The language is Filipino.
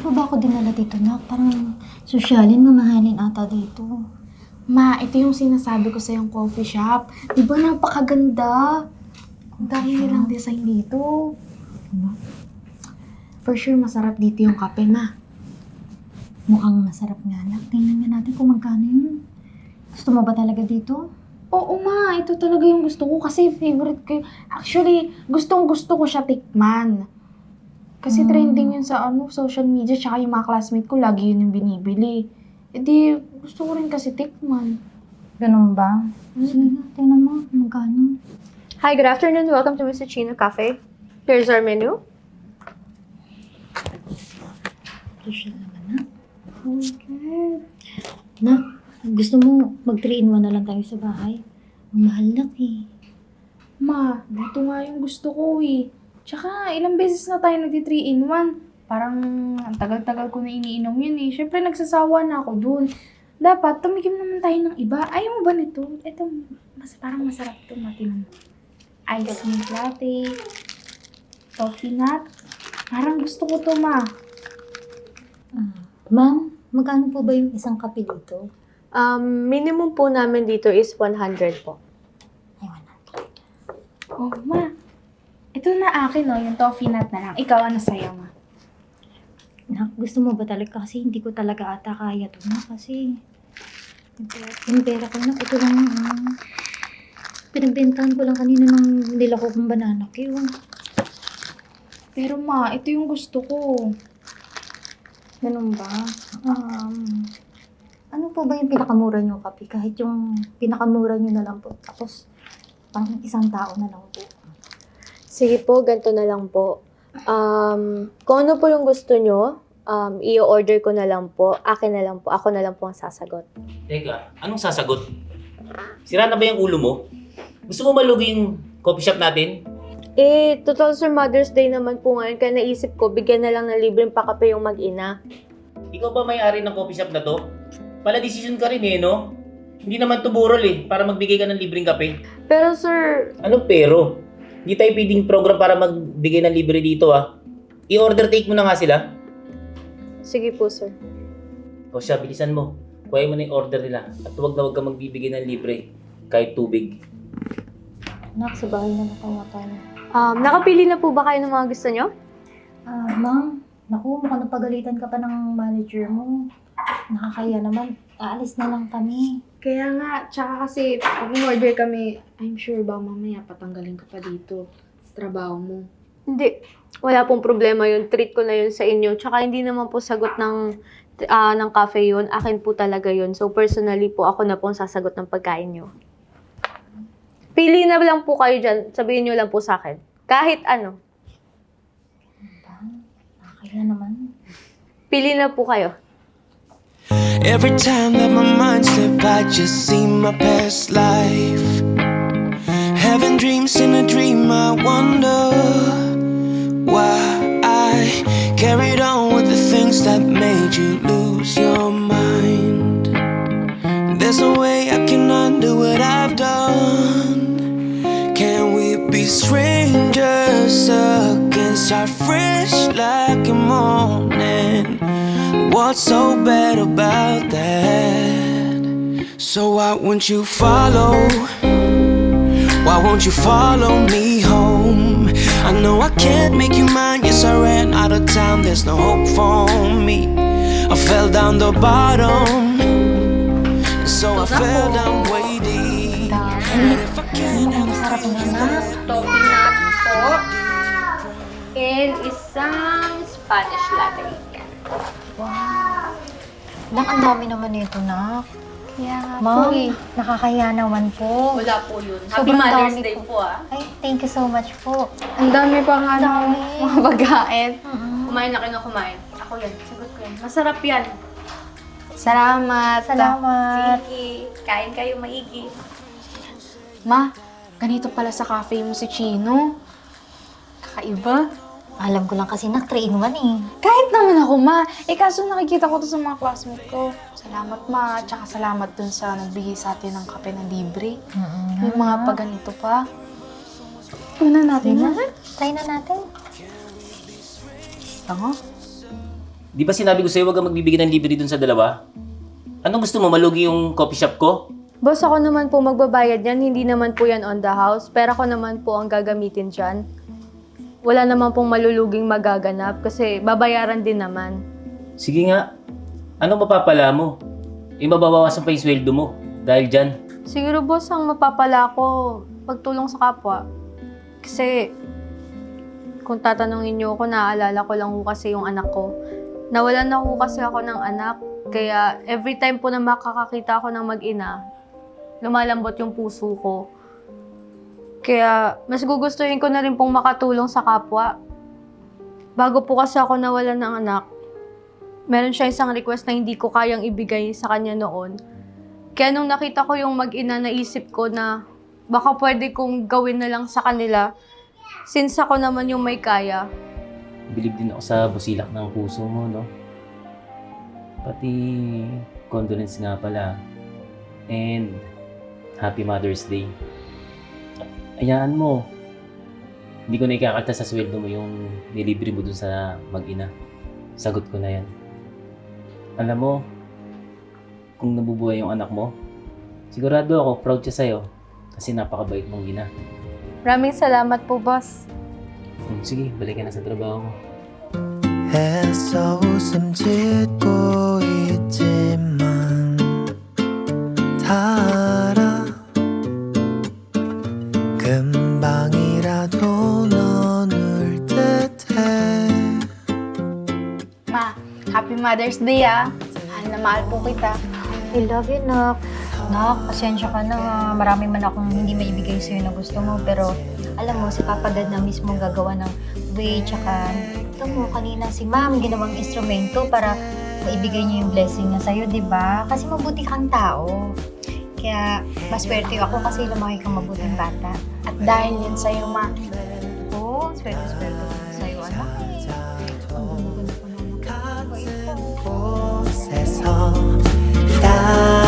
Bakit mo ba ako dinala dito, nak? Parang sosyalin, mamahalin ata dito. Ma, ito yung sinasabi ko sa yung coffee shop. Di ba napakaganda? Ang dami nilang design dito. Diba? For sure, masarap dito yung kape, ma. Mukhang masarap nga, nak. Tingnan nga natin kung magkano yun. Gusto mo ba talaga dito? Oo, ma. Ito talaga yung gusto ko kasi favorite ko. Actually, gustong gusto ko siya tikman. Kasi Hmm. trending yun sa ano, social media, tsaka yung mga classmate ko, lagi yun yung binibili. E di, gusto ko rin kasi tikman. Ganun ba? Sige nga, tingnan mo magkano. Hi, good afternoon. Welcome to Mr. Chino Cafe. Here's our menu. Naman, nak. Oh my God. Nak, gusto mo mag 3 in 1 na lang tayo sa bahay? Ang mahal, nak eh. Ma, dito nga yung gusto ko eh. Tsaka, ilang beses na tayo nagti 3 in 1. Parang, ang tagal-tagal ko na iniinom yun eh. Siyempre, nagsasawa na ako dun. Dapat, tumikim naman tayo ng iba. Ayaw mo ba nito? Ito, mas, parang masarap ito, matinan. Ice milk latte. Coffee nut. Parang gusto ko to, ma. Ah, ma'am, magkano po ba yung isang kape dito? Um, minimum po namin dito is 100 po. Aywan na. Oh, ma. Ito na akin, oh, yung toffee nut na lang. Ikaw, ano sa'yo, ma? Nak, gusto mo ba talaga? Kasi hindi ko talaga ata kaya to na kasi yung pera, yung pera ko na, ito lang ano, pinagbentahan ko lang kanina ng nilako kong banana Q. Pero, ma, ito yung gusto ko. Ganun ba? Um, ano po ba yung pinakamura nyo kape? Kahit yung pinakamura nyo na lang po. Tapos, pang isang tao na lang po. Sige po, ganito na lang po. Um, kung ano po yung gusto nyo, um, i-order ko na lang po. Akin na lang po. Ako na lang po ang sasagot. Teka, anong sasagot? Sira na ba yung ulo mo? Gusto mo malugi yung coffee shop natin? Eh, total sir, Mother's Day naman po ngayon. Kaya naisip ko, bigyan na lang ng libreng pakape yung mag-ina. Ikaw ba may-ari ng coffee shop na to? Pala decision ka rin eh, no? Hindi naman to burol eh, para magbigay ka ng libreng kape. Pero sir, Ano pero? Hindi tayo pwedeng program para magbigay ng libre dito ah. I-order take mo na nga sila. sige po sir. O siya, bilisan mo. Kuha mo na yung order nila. At huwag na huwag ka magbibigay ng libre. Kahit tubig. Nak, sa bahay na nakaya tayo. Um, nakapili na po ba kayo ng mga gusto nyo? Ah, ma'am, naku, mukhang napagalitan ka pa ng manager mo. Nakakaya naman. Aalis na lang kami. Kaya nga, tsaka kasi pag order kami, I'm sure ba mamaya patanggalin ka pa dito sa trabaho mo. Hindi. Wala pong problema yun. Treat ko na yun sa inyo. Tsaka hindi naman po sagot ng, ah, ng cafe yun. Akin po talaga yun. So personally po, ako na po ang sasagot ng pagkain nyo. Pili na lang po kayo dyan. Sabihin nyo lang po sa akin. Kahit ano. Ba? Naman. Pili na po kayo. Every time that my mind slip, I just see my past life. Having dreams in a dream, I wonder why I carried on with the things that made you lose your mind. There's no way I can undo what I've done. Can we be strangers again? Start fresh like a morning. What's so bad about that? So why won't you follow? Why won't you follow me home? I know I can't make you mine. Yes, I ran out of time. There's no hope for me. I fell down the bottom, so I fell down deep. But if I can't have Masarap po. And isang Spanish latte. Nak, ang dami naman nito, nak. Kaya nga Ma'am, nakakaya naman po. Wala po yun. Happy Mother's Day po ah. Ay, thank you so much po. Ang dami pa nga ng Dami. mga pagkain. Kumain na kayo na kumain. Ako yan. Sagot ko yan. Masarap yan. Salamat. Salamat. Sige. Kain kayo maigi. Ma, ganito pala sa cafe mo si Chino. Kakaiba. Alam ko lang kasi nak 3 in 1 eh. Kahit naman ako, ma. Eh, kaso nakikita ko to sa mga classmate ko. Salamat, ma. Tsaka salamat dun sa nagbigay sa atin ng kape na libre. May mga paganito pa. Una natin, ma. Try na natin. Tango. Di ba sinabi ko sa'yo huwag kang magbibigay ng libre dun sa dalawa? Anong gusto mo? Malugi yung coffee shop ko? Boss, ako naman po magbabayad yan. Hindi naman po yan on the house. Pero ako naman po ang gagamitin dyan. Wala naman pong maluluging magaganap kasi babayaran din naman. Sige nga. Ano mapapala mo? Eh, mababawasan pa yung sweldo mo. Dahil dyan. Siguro boss, ang mapapala ko, pagtulong sa kapwa. Kasi, kung tatanungin niyo ako, naaalala ko lang kasi yung anak ko. Nawalan na po kasi ako ng anak. Kaya, every time po na makakakita ako ng mag-ina, lumalambot yung puso ko. Kaya, mas gugustuhin ko na rin pong makatulong sa kapwa. Bago po kasi ako nawalan ng anak, meron siya isang request na hindi ko kayang ibigay sa kanya noon. Kaya nung nakita ko yung mag-ina, naisip ko na baka pwede kong gawin na lang sa kanila since ako naman yung may kaya. Bilib din ako sa busilak ng puso mo, no? Pati condolence nga pala. And Happy Mother's Day. Ayaan mo. Hindi ko na ikakalta sa sweldo mo yung nilibre mo dun sa mag-ina. Sagot ko na yan. Alam mo, kung nabubuhay yung anak mo, sigurado ako, proud siya sa'yo. Kasi napakabait mong gina. Maraming salamat po, boss. Hmm, Sige, balik ka na sa trabaho mo. 애써 웃음 짓고 Mother's Day ah. Mahal na mahal po kita. I love you, Nak. Nak, pasensya ka na. ah. Marami man akong hindi maibigay sa'yo na gusto mo. Pero, alam mo, si Papa Dad na mismo gagawa ng way. Tsaka, ito mo, kanina si Ma'am ginawang instrumento para maibigay niyo yung blessing niya sa'yo, di ba? Kasi mabuti kang tao. Kaya, maswerte ako kasi lumaki kang mabuting bata. At dahil yan sa'yo, Ma. Oo, swerte-swerte sa'yo, anak. 곳에서 따